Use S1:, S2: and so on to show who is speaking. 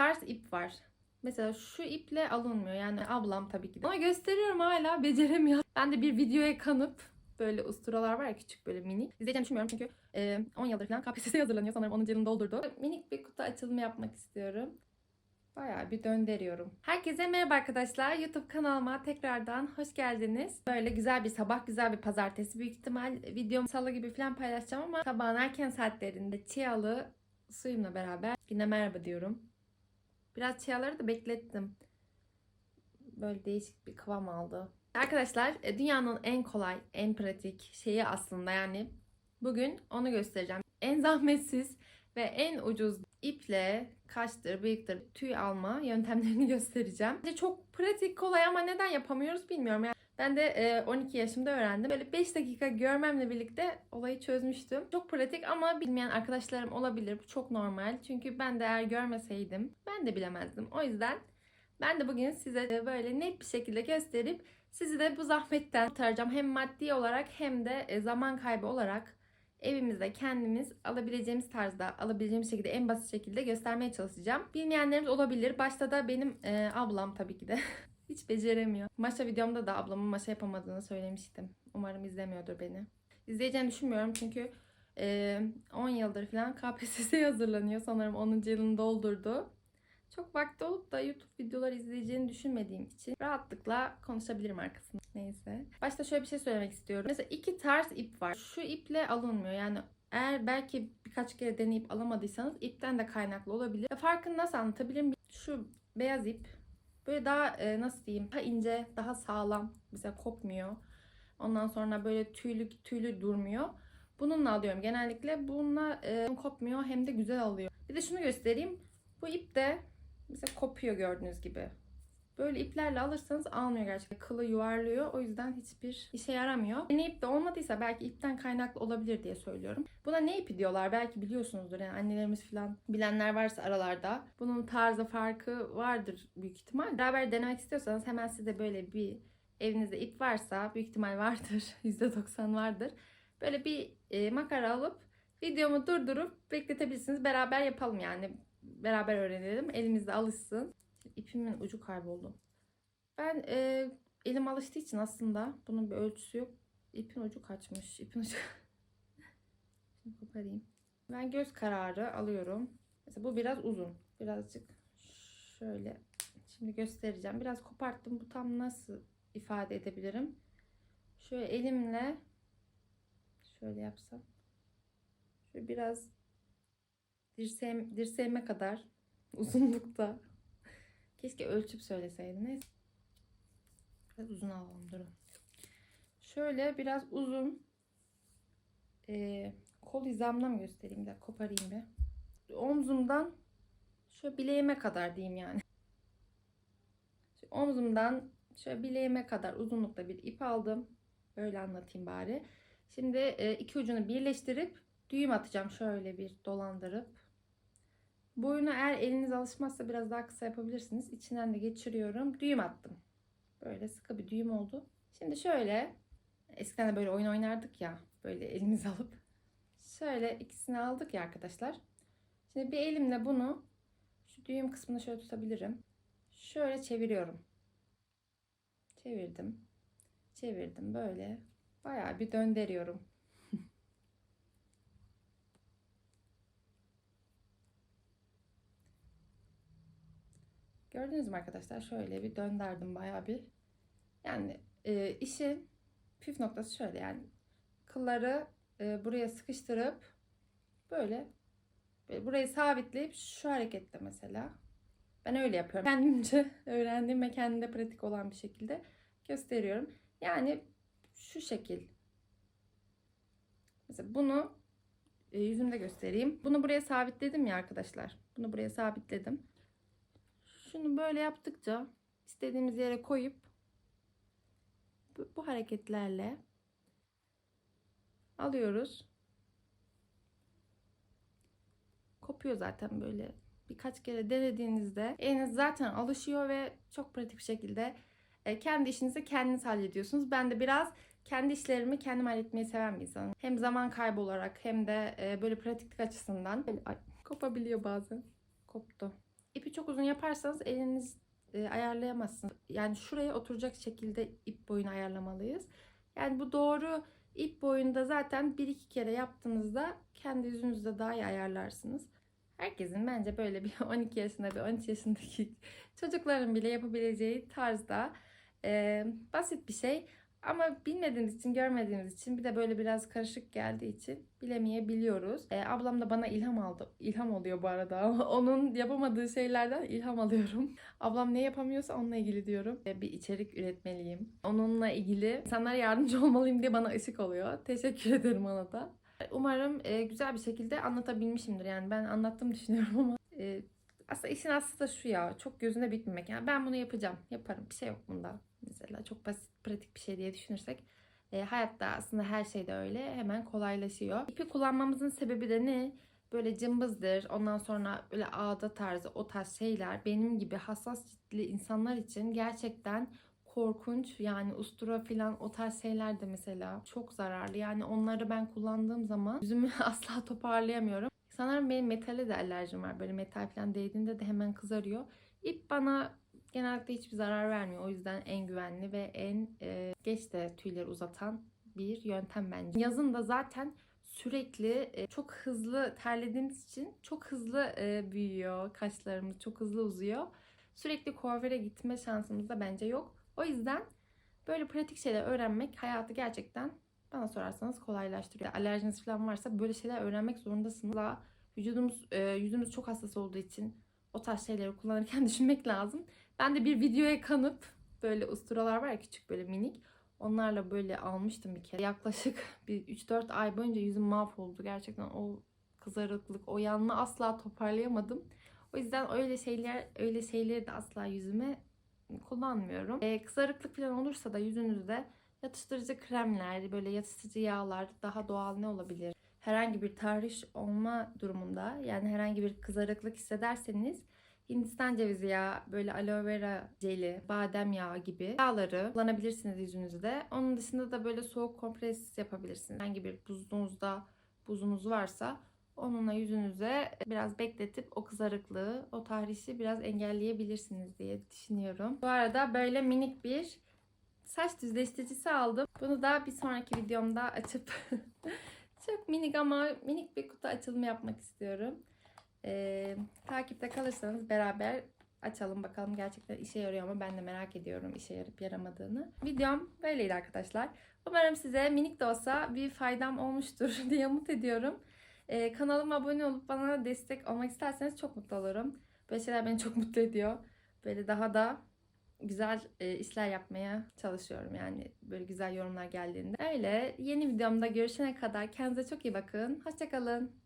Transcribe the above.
S1: tarz ip var. Mesela şu iple alınmıyor. Yani ablam tabii ki. Ama gösteriyorum hala beceremiyor. Ben de bir videoya kanıp böyle usturalar var ya küçük böyle minik. İzleyeceğimi düşünmüyorum çünkü e, 10 yıldır falan KPSS'ye hazırlanıyor. Sanırım onun yılını doldurdu. Minik bir kutu açılımı yapmak istiyorum. Bayağı bir döndürüyorum. Herkese merhaba arkadaşlar. YouTube kanalıma tekrardan hoş geldiniz. Böyle güzel bir sabah, güzel bir pazartesi. Büyük ihtimal videomu salı gibi falan paylaşacağım ama sabahın erken saatlerinde çiyalı suyumla beraber yine merhaba diyorum. Biraz çiyaları da beklettim. Böyle değişik bir kıvam aldı. Arkadaşlar e, dünyanın en kolay, en pratik şeyi aslında yani bugün onu göstereceğim. En zahmetsiz ve en ucuz iple kaştır, bıyıktır, tüy alma yöntemlerini göstereceğim. Çok pratik, kolay ama neden yapamıyoruz bilmiyorum. Yani ben de e, 12 yaşımda öğrendim. Böyle 5 dakika görmemle birlikte olayı çözmüştüm. Çok pratik ama bilmeyen arkadaşlarım olabilir. Bu çok normal. Çünkü ben de eğer görmeseydim ben de bilemezdim. O yüzden ben de bugün size böyle net bir şekilde gösterip sizi de bu zahmetten kurtaracağım. Hem maddi olarak hem de zaman kaybı olarak evimizde kendimiz alabileceğimiz tarzda, alabileceğimiz şekilde en basit şekilde göstermeye çalışacağım. Bilmeyenlerimiz olabilir. Başta da benim e, ablam tabii ki de. Hiç beceremiyor. Maşa videomda da ablamın maşa yapamadığını söylemiştim. Umarım izlemiyordur beni. İzleyeceğini düşünmüyorum çünkü e, 10 yıldır falan KPSS'ye hazırlanıyor. Sanırım 10. yılını doldurdu. Çok vakti olup da YouTube videoları izleyeceğini düşünmediğim için rahatlıkla konuşabilirim arkasında. Neyse. Başta şöyle bir şey söylemek istiyorum. Mesela iki tarz ip var. Şu iple alınmıyor. Yani eğer belki birkaç kere deneyip alamadıysanız ipten de kaynaklı olabilir. Farkını nasıl anlatabilirim? Şu beyaz ip böyle daha e, nasıl diyeyim daha ince, daha sağlam. Mesela kopmuyor. Ondan sonra böyle tüylü tüylü durmuyor. Bununla alıyorum genellikle. Bununla e, kopmuyor hem de güzel alıyor. Bir de şunu göstereyim. Bu ip de mesela kopuyor gördüğünüz gibi. Böyle iplerle alırsanız almıyor gerçekten. Kılı yuvarlıyor. O yüzden hiçbir işe yaramıyor. Ne ip de olmadıysa belki ipten kaynaklı olabilir diye söylüyorum. Buna ne ipi diyorlar? Belki biliyorsunuzdur. Yani annelerimiz falan bilenler varsa aralarda. Bunun tarzı farkı vardır büyük ihtimal. Beraber denemek istiyorsanız hemen size böyle bir evinizde ip varsa büyük ihtimal vardır. %90 vardır. Böyle bir e, makara alıp videomu durdurup bekletebilirsiniz. Beraber yapalım yani. Beraber öğrenelim. Elimizde alışsın. İpimin ucu kayboldu. Ben e, elim alıştığı için aslında bunun bir ölçüsü yok. İpin ucu kaçmış. İpin ucu... Şimdi koparayım. Ben göz kararı alıyorum. Mesela bu biraz uzun. Birazcık şöyle. Şimdi göstereceğim. Biraz koparttım. Bu tam nasıl ifade edebilirim? Şöyle elimle şöyle yapsam. Şöyle biraz dirseğim, dirseğime kadar uzunlukta. Keşke ölçüp söyleseydim. Neyse. Biraz uzun alalım durun. Şöyle biraz uzun e, kol hizamla mı göstereyim de koparayım bir. Omzumdan şöyle bileğime kadar diyeyim yani. Şu omzumdan şöyle bileğime kadar uzunlukta bir ip aldım. Böyle anlatayım bari. Şimdi e, iki ucunu birleştirip düğüm atacağım şöyle bir dolandırıp. Boyunu eğer eliniz alışmazsa biraz daha kısa yapabilirsiniz. İçinden de geçiriyorum. Düğüm attım. Böyle sıkı bir düğüm oldu. Şimdi şöyle eskiden de böyle oyun oynardık ya. Böyle elimizi alıp. Şöyle ikisini aldık ya arkadaşlar. Şimdi bir elimle bunu şu düğüm kısmını şöyle tutabilirim. Şöyle çeviriyorum. Çevirdim. Çevirdim böyle. Bayağı bir döndürüyorum. Gördünüz mü arkadaşlar? Şöyle bir döndürdüm bayağı bir. Yani e, işin püf noktası şöyle yani kılları e, buraya sıkıştırıp böyle, böyle burayı sabitleyip şu hareketle mesela ben öyle yapıyorum. Kendimce öğrendiğim ve kendimde pratik olan bir şekilde gösteriyorum. Yani şu şekil. Mesela bunu e, yüzümde göstereyim. Bunu buraya sabitledim ya arkadaşlar. Bunu buraya sabitledim. Şunu böyle yaptıkça istediğimiz yere koyup bu, hareketlerle alıyoruz. Kopuyor zaten böyle. Birkaç kere denediğinizde eliniz zaten alışıyor ve çok pratik bir şekilde e, kendi işinizi kendiniz hallediyorsunuz. Ben de biraz kendi işlerimi kendim halletmeyi seven bir insanım. Hem zaman kaybı olarak hem de e, böyle pratiklik açısından. Ay, kopabiliyor bazen. Koptu. İpi çok uzun yaparsanız eliniz e, ayarlayamazsınız. Yani şuraya oturacak şekilde ip boyunu ayarlamalıyız. Yani bu doğru ip boyunda zaten bir iki kere yaptığınızda kendi yüzünüzde daha iyi ayarlarsınız. Herkesin bence böyle bir 12 yaşında bir 13 yaşındaki çocukların bile yapabileceği tarzda e, basit bir şey. Ama bilmediğimiz için, görmediğimiz için bir de böyle biraz karışık geldiği için bilemeyebiliyoruz. E, ablam da bana ilham aldı. İlham oluyor bu arada. Onun yapamadığı şeylerden ilham alıyorum. Ablam ne yapamıyorsa onunla ilgili diyorum. E, bir içerik üretmeliyim. Onunla ilgili insanlara yardımcı olmalıyım diye bana ışık oluyor. Teşekkür ederim ona da. Umarım e, güzel bir şekilde anlatabilmişimdir. Yani ben anlattım düşünüyorum ama e, aslında işin aslı da şu ya. Çok gözüne bitmemek. Yani ben bunu yapacağım. Yaparım. Bir şey yok bunda. Mesela çok basit, pratik bir şey diye düşünürsek. E, hayatta aslında her şey de öyle. Hemen kolaylaşıyor. İpi kullanmamızın sebebi de ne? Böyle cımbızdır. Ondan sonra böyle ağda tarzı o tarz şeyler benim gibi hassas ciltli insanlar için gerçekten korkunç. Yani ustura falan o tarz şeyler de mesela çok zararlı. Yani onları ben kullandığım zaman yüzümü asla toparlayamıyorum. Sanırım benim metale de alerjim var. Böyle metal falan değdiğinde de hemen kızarıyor. İp bana genellikle hiçbir zarar vermiyor. O yüzden en güvenli ve en e, geç de tüyleri uzatan bir yöntem bence. Yazın da zaten sürekli e, çok hızlı terlediğimiz için çok hızlı e, büyüyor kaşlarımız, çok hızlı uzuyor. Sürekli kuaföre gitme şansımız da bence yok. O yüzden böyle pratik şeyler öğrenmek hayatı gerçekten bana sorarsanız kolaylaştırıyor. Alerjiniz falan varsa böyle şeyler öğrenmek zorundasınız. Daha vücudumuz, e, yüzümüz çok hassas olduğu için o tarz şeyleri kullanırken düşünmek lazım. Ben de bir videoya kanıp böyle usturalar var ya küçük böyle minik. Onlarla böyle almıştım bir kere. Yaklaşık bir 3-4 ay boyunca yüzüm mahvoldu. Gerçekten o kızarıklık, o yanma asla toparlayamadım. O yüzden öyle şeyler, öyle şeyleri de asla yüzüme kullanmıyorum. Ee, kızarıklık falan olursa da yüzünüzde yatıştırıcı kremler, böyle yatıştırıcı yağlar daha doğal ne olabilir? Herhangi bir tahriş olma durumunda yani herhangi bir kızarıklık hissederseniz Hindistan cevizi yağı, böyle aloe vera jeli, badem yağı gibi yağları kullanabilirsiniz yüzünüzde. Onun dışında da böyle soğuk kompres yapabilirsiniz. Herhangi bir buzluğunuzda buzunuz varsa onunla yüzünüze biraz bekletip o kızarıklığı, o tahrişi biraz engelleyebilirsiniz diye düşünüyorum. Bu arada böyle minik bir saç düzleştiricisi aldım. Bunu da bir sonraki videomda açıp çok minik ama minik bir kutu açılımı yapmak istiyorum. Ee, takipte kalırsanız beraber açalım bakalım gerçekten işe yarıyor mu ben de merak ediyorum işe yarıp yaramadığını. Videom böyleydi arkadaşlar. Umarım size minik de olsa bir faydam olmuştur diye umut ediyorum. Ee, kanalıma abone olup bana destek olmak isterseniz çok mutlu olurum. Böyle şeyler beni çok mutlu ediyor. Böyle daha da güzel e, işler yapmaya çalışıyorum yani böyle güzel yorumlar geldiğinde. Öyle yeni videomda görüşene kadar kendinize çok iyi bakın. Hoşçakalın.